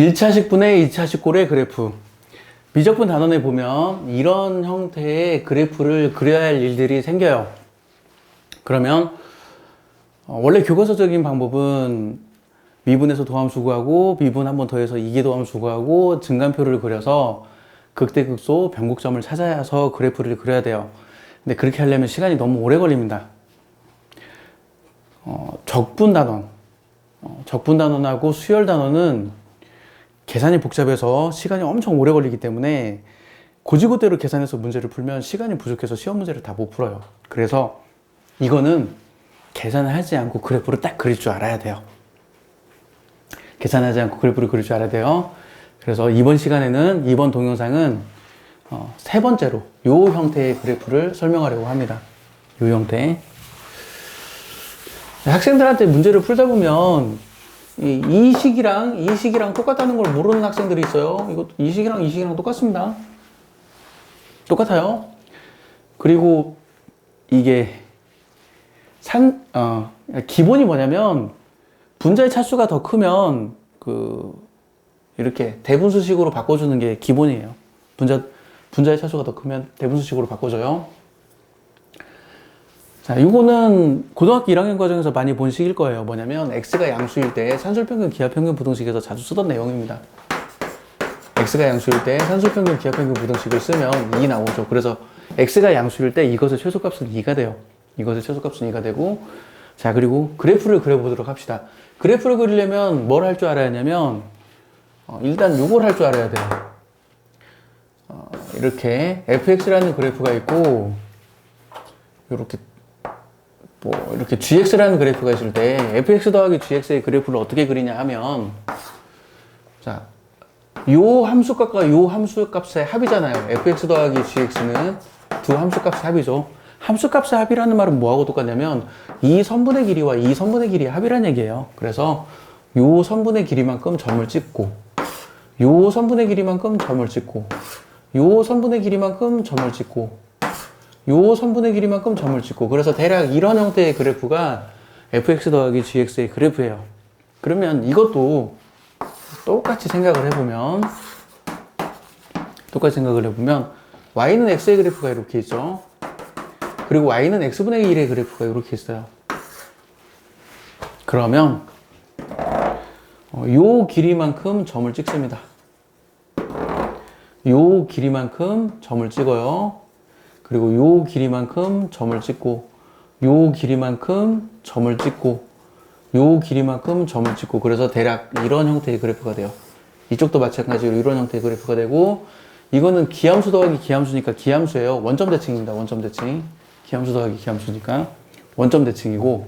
1차 식 분의 2차식 꼴의 그래프. 미적분 단원에 보면 이런 형태의 그래프를 그려야 할 일들이 생겨요. 그러면 어, 원래 교과서적인 방법은 미분에서 도함수 구하고 미분 한 번 더해서 이계 도함수 구하고 증간표를 그려서 극대극소 변곡점을 찾아서 그래프를 그려야 돼요. 근데 그렇게 하려면 시간이 너무 오래 걸립니다. 어, 적분 단원, 어, 적분 단원하고 수열 단원은 계산이 복잡해서 시간이 엄청 오래 걸리기 때문에 고지고대로 계산해서 문제를 풀면 시간이 부족해서 시험 문제를 다 못 풀어요. 그래서 이거는 계산을 하지 않고 그래프를 딱 그릴 줄 알아야 돼요. 계산하지 않고 그래프를 그릴 줄 알아야 돼요. 그래서 이번 시간에는 이번 동영상은 어, 세 번째로 요 형태의 그래프를 설명하려고 합니다. 요 형태. 학생들한테 문제를 풀다 보면 이, 이 식이랑 이 식이랑 똑같다는 걸 모르는 학생들이 있어요. 이거 이 식이랑 이 식이랑 똑같습니다. 똑같아요. 그리고 이게 산, 어, 기본이 뭐냐면 분자의 차수가 더 크면 그 이렇게 대분수식으로 바꿔주는 게 기본이에요. 분자 분자의 차수가 더 크면 대분수식으로 바꿔줘요. 자, 이거는 고등학교 1학년 과정에서 많이 본 식일 거예요. 뭐냐면 x가 양수일 때 산술평균, 기하평균 부등식에서 자주 쓰던 내용입니다. x가 양수일 때 산술평균, 기하평균 부등식을 쓰면 2 나오죠. 그래서 x가 양수일 때 이것의 최소값은 2가 돼요. 이것의 최소값은 2가 되고 자 그리고 그래프를 그려보도록 합시다. 그래프를 그리려면 뭘 할 줄 알아야 하냐면 어, 일단 요걸 할 줄 알아야 돼요. 어, 이렇게 fx라는 그래프가 있고 이렇게 뭐 이렇게 gx라는 그래프가 있을 때 fx 더하기 gx의 그래프를 어떻게 그리냐 하면 자, 요 함수값과 요 함수값의 합이잖아요. fx 더하기 gx는 두 함수값의 합이죠. 함수값의 합이라는 말은 뭐하고 똑같냐면 이 선분의 길이와 이 선분의 길이의 합이라는 얘기예요. 그래서 요 선분의 길이만큼 점을 찍고 요 선분의 길이만큼 점을 찍고 요 선분의 길이만큼 점을 찍고 요 선분의 길이만큼 점을 찍고 그래서 대략 이런 형태의 그래프가 fx 더하기 gx의 그래프예요. 그러면 이것도 똑같이 생각을 해보면 똑같이 생각을 해보면 y는 x의 그래프가 이렇게 있죠. 그리고 y는 x분의 1의 그래프가 이렇게 있어요. 그러면 어, 요 길이만큼 점을 찍습니다. 요 길이만큼 점을 찍어요. 그리고 요 길이만큼 점을 찍고 요 길이만큼 점을 찍고 요 길이만큼 점을 찍고 그래서 대략 이런 형태의 그래프가 돼요. 이쪽도 마찬가지로 이런 형태의 그래프가 되고 이거는 기함수 더하기 기함수니까 기함수예요. 원점 대칭입니다. 원점 대칭. 기함수 더하기 기함수니까 원점 대칭이고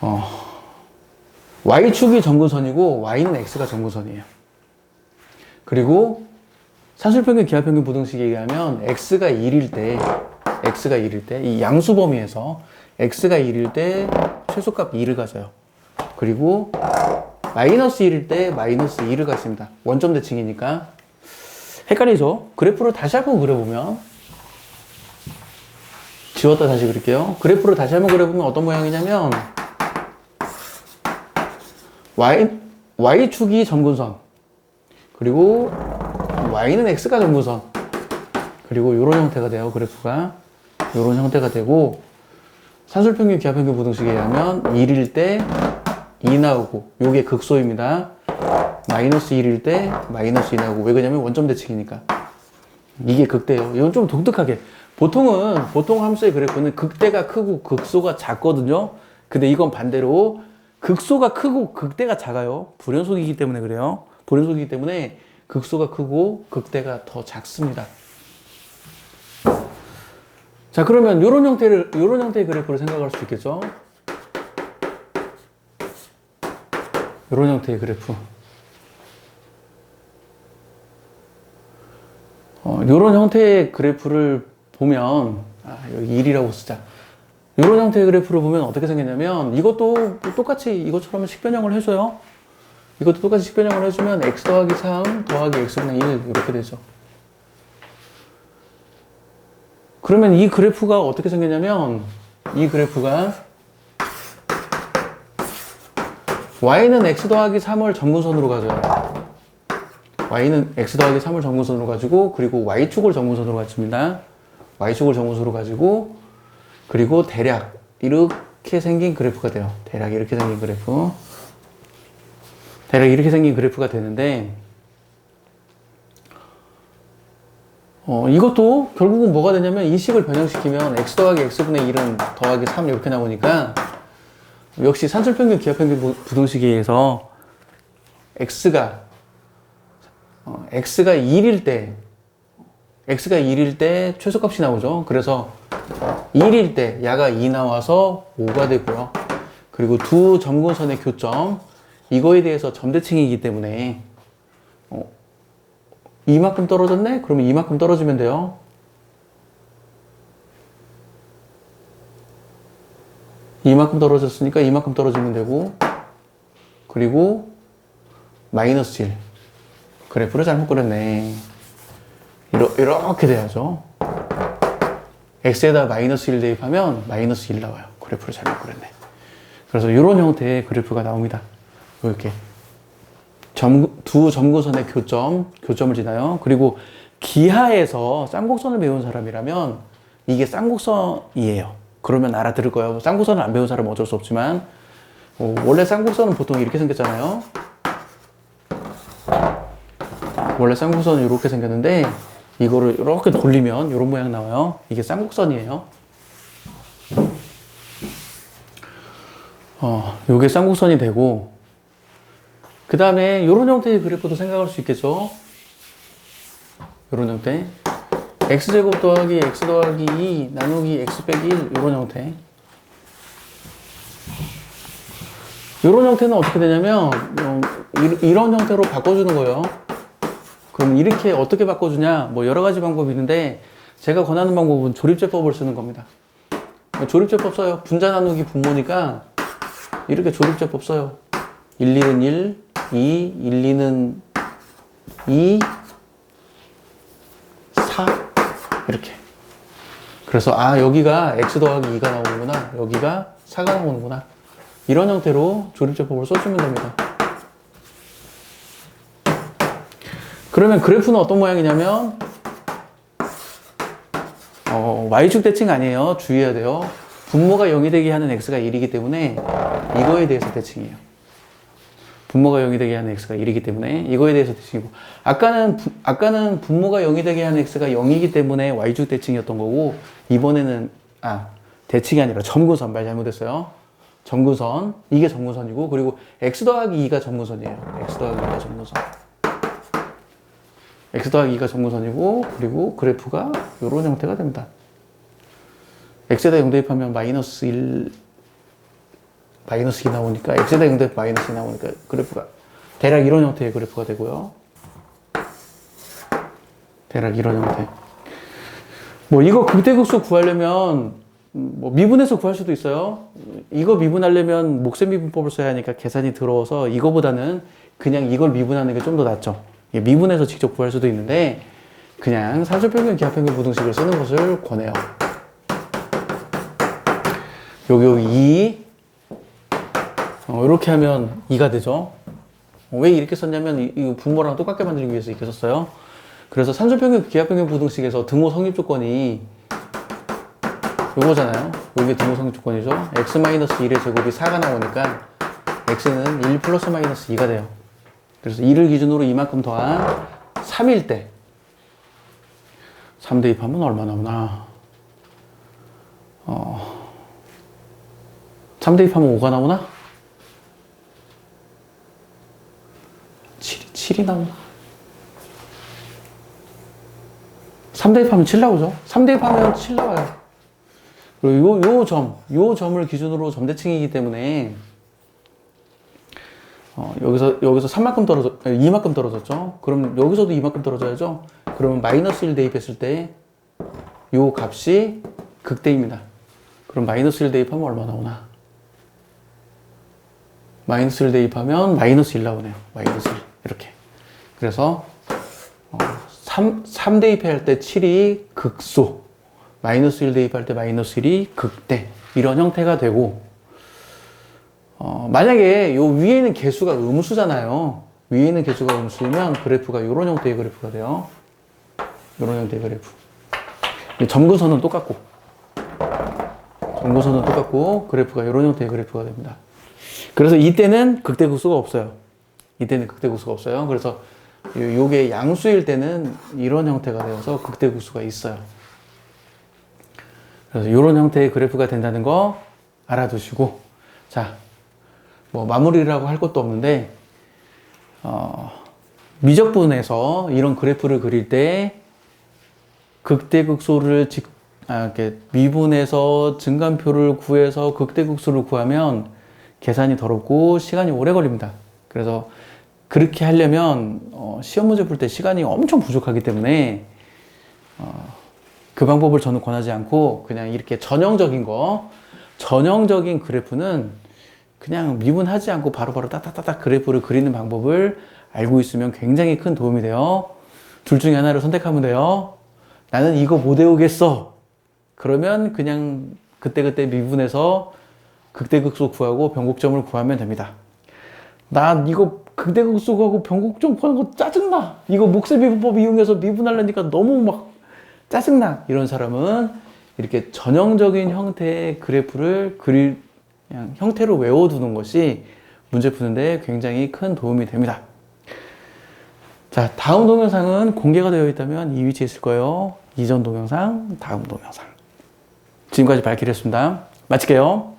어, y축이 점근선이고 y는 x가 점근선이에요. 그리고 산술평균 기하평균 부등식에 의하면 x가 1일 때 x가 1일 때 이 양수 범위에서 x가 1일 때 최소값 2를 가져요. 그리고 마이너스 1일 때 마이너스 2를 가집니다. 원점 대칭이니까 헷갈리죠? 그래프를 다시 한번 그려보면 지웠다 다시 그릴게요. 그래프를 다시 한번 그려보면 어떤 모양이냐면 y, y축이 점근선 그리고 y는 x가 점근선. 그리고 이런 형태가 돼요 그래프가. 이런 형태가 되고 산술평균 기하평균 부등식에 의하면 1일 때 2 나오고 요게 극소입니다. 마이너스 1일 때 마이너스 2 나오고 왜 그러냐면 원점 대칭이니까. 이게 극대예요. 이건 좀 독특하게. 보통은 보통 함수의 그래프는 극대가 크고 극소가 작거든요. 근데 이건 반대로 극소가 크고 극대가 작아요. 불연속이기 때문에 그래요. 불연속이기 때문에 극소가 크고 극대가 더 작습니다. 자, 그러면 이런 형태를, 이런 형태의 그래프를 생각할 수 있겠죠? 이런 형태의 그래프. 어, 이런 형태의 그래프를 보면, 아, 여기 1이라고 쓰자. 이런 형태의 그래프를 보면 어떻게 생겼냐면, 이것도 똑같이 이것처럼 식변형을 해줘요. 이것도 똑같이 식변형을 해주면 x 더하기 3 더하기 x분의 1 이렇게 되죠. 그러면 이 그래프가 어떻게 생겼냐면 이 그래프가 y는 x 더하기 3을 정근선으로 가져요. y는 x 더하기 3을 정근선으로 가지고 그리고 y축을 정근선으로 가집니다. y축을 정근선으로 가지고 그리고 대략 이렇게 생긴 그래프가 돼요. 대략 이렇게 생긴 그래프. 대략 이렇게 생긴 그래프가 되는데 어, 이것도 결국은 뭐가 되냐면 이 식을 변형시키면 x 더하기 x분의 1은 더하기 3 이렇게 나오니까 역시 산술평균 기하평균 부- 부등식에 의해서 x가 어, x가 1일 때 x가 1일 때 최소값이 나오죠. 그래서 1일 때 야가 2 나와서 5가 되고요. 그리고 두 점근선의 교점 이거에 대해서 점대칭이기 때문에 어, 이만큼 떨어졌네? 그러면 이만큼 떨어지면 돼요. 이만큼 떨어졌으니까 이만큼 떨어지면 되고 그리고 마이너스 1 그래프를 잘못 그렸네. 이러, 이렇게 돼야죠. x에다 마이너스 1 대입하면 마이너스 1 나와요. 그래프를 잘못 그렸네. 그래서 이런 형태의 그래프가 나옵니다 이렇게 점, 두 점구선의 교점, 교점을 지나요. 그리고 기하에서 쌍곡선을 배운 사람이라면 이게 쌍곡선이에요. 그러면 알아들을 거예요. 쌍곡선을 안 배운 사람은 어쩔 수 없지만 어, 원래 쌍곡선은 보통 이렇게 생겼잖아요. 원래 쌍곡선은 이렇게 생겼는데 이거를 이렇게 돌리면 이런 모양 나와요. 이게 쌍곡선이에요. 어, 요게 쌍곡선이 되고 그 다음에 이런 형태의 그래프도 생각할 수 있겠죠. 이런 형태. x제곱 더하기 x 더하기 2 나누기 x 빼기 1 이런 형태. 이런 형태는 어떻게 되냐면 어, 이- 이런 형태로 바꿔주는 거예요. 그럼 이렇게 어떻게 바꿔주냐? 뭐 여러 가지 방법이 있는데 제가 권하는 방법은 조립제법을 쓰는 겁니다. 조립제법 써요. 분자 나누기 분모니까 이렇게 조립제법 써요. 1, 2는 1, 2, 1, 2는 2, 4 이렇게. 그래서 아 여기가 x 더하기 2가 나오는구나. 여기가 4가 나오는구나. 이런 형태로 조립제법을 써주면 됩니다. 그러면 그래프는 어떤 모양이냐면 어, y축 대칭 아니에요. 주의해야 돼요. 분모가 0이 되게 하는 x가 1이기 때문에 이거에 대해서 대칭이에요. 분모가 0이 되게 하는 x가 1이기 때문에 이거에 대해서 대칭이고 아까는 부- 아까는 분모가 0이 되게 하는 x가 0이기 때문에 y축 대칭이었던 거고 이번에는 아 대칭이 아니라 점근선 말 잘못했어요. 점근선 이게 점근선이고 그리고 x 더하기 2가 점근선이에요. x 더하기 2가 점근선. x 더하기 2가 점근선이고 그리고 그래프가 이런 형태가 됩니다. x에다 0 대입하면 마이너스 1 마이너스 2 나오니까 x에다 0 대입 마이너스 2 나오니까 그래프가 대략 이런 형태의 그래프가 되고요. 대략 이런 형태. 뭐 이거 극대극소 구하려면 음, 뭐 미분해서 구할 수도 있어요. 이거 미분하려면 목셈 미분법을 써야 하니까 계산이 들어서 이거보다는 그냥 이걸 미분하는 게 좀 더 낫죠. 미분해서 직접 구할 수도 있는데 그냥 산술평균 기하평균 부등식을 쓰는 것을 권해요. 여기 2 어, 이렇게 하면 2가 되죠. 어, 왜 이렇게 썼냐면 이, 이 분모랑 똑같게 만들기 위해서 이렇게 썼어요. 그래서 산술평균 기하평균 부등식에서 등호 성립 조건이 요거잖아요. 요게 등호 성립 조건이죠. x-1의 제곱이 4가 나오니까 x는 1 플러스 마이너스 2가 돼요. 그래서 2를 기준으로 이만큼 더한 3일 때 3 대입하면 얼마 나오나? 어, 3 대입하면 5가 나오나? 7, 7이 나오나? 3 대입하면 7 나오죠? 3 대입하면 7 나와요. 그리고 요, 요 점, 요 점을 기준으로 점대칭이기 때문에 어, 여기서, 여기서 3만큼 떨어져, 2만큼 떨어졌죠? 그럼 여기서도 2만큼 떨어져야죠? 그러면 마이너스 1 대입했을 때, 요 값이 극대입니다. 그럼 마이너스 1 대입하면 얼마 나오나? 마이너스 1 대입하면 마이너스 1 나오네요. 마이너스 1. 이렇게. 그래서, 어, 3, 3 대입 할 때 7이 극소, 마이너스 1 대입할 때 마이너스 1이 극대. 이런 형태가 되고, 어, 만약에 요 위에 있는 개수가 음수잖아요. 위에 있는 개수가 음수이면 그래프가 이런 형태의 그래프가 돼요. 이런 형태의 그래프. 이 점근선은 똑같고, 점근선은 똑같고, 그래프가 이런 형태의 그래프가 됩니다. 그래서 이때는 극대극수가 없어요. 이때는 극대극수가 없어요. 그래서 요- 요게 양수일 때는 이런 형태가 되어서 극대극수가 있어요. 그래서 이런 형태의 그래프가 된다는 거 알아두시고, 자, 뭐 마무리라고 할 것도 없는데, 어, 미적분에서 이런 그래프를 그릴 때 극대극소를 직, 아, 이렇게 미분해서 증간표를 구해서 극대극소를 구하면 계산이 더럽고 시간이 오래 걸립니다. 그래서 그렇게 하려면 어, 시험 문제 풀 때 시간이 엄청 부족하기 때문에 어, 그 방법을 저는 권하지 않고 그냥 이렇게 전형적인 거, 전형적인 그래프는 그냥 미분하지 않고 바로바로 따닥따닥 그래프를 그리는 방법을 알고 있으면 굉장히 큰 도움이 돼요. 둘 중에 하나를 선택하면 돼요. 나는 이거 못 외우겠어. 그러면 그냥 그때그때 미분해서 극대극소 구하고 변곡점을 구하면 됩니다. 나 이거 극대극소 구하고 변곡점 구하는 거 짜증나. 이거 목세 미분법 이용해서 미분하려니까 너무 막 짜증나. 이런 사람은 이렇게 전형적인 형태의 그래프를 그릴 그냥 형태로 외워두는 것이 문제 푸는데 굉장히 큰 도움이 됩니다. 자, 다음 동영상은 공개가 되어 있다면 이 위치에 있을 거예요. 이전 동영상, 다음 동영상. 지금까지 발키리였습니다. 마칠게요.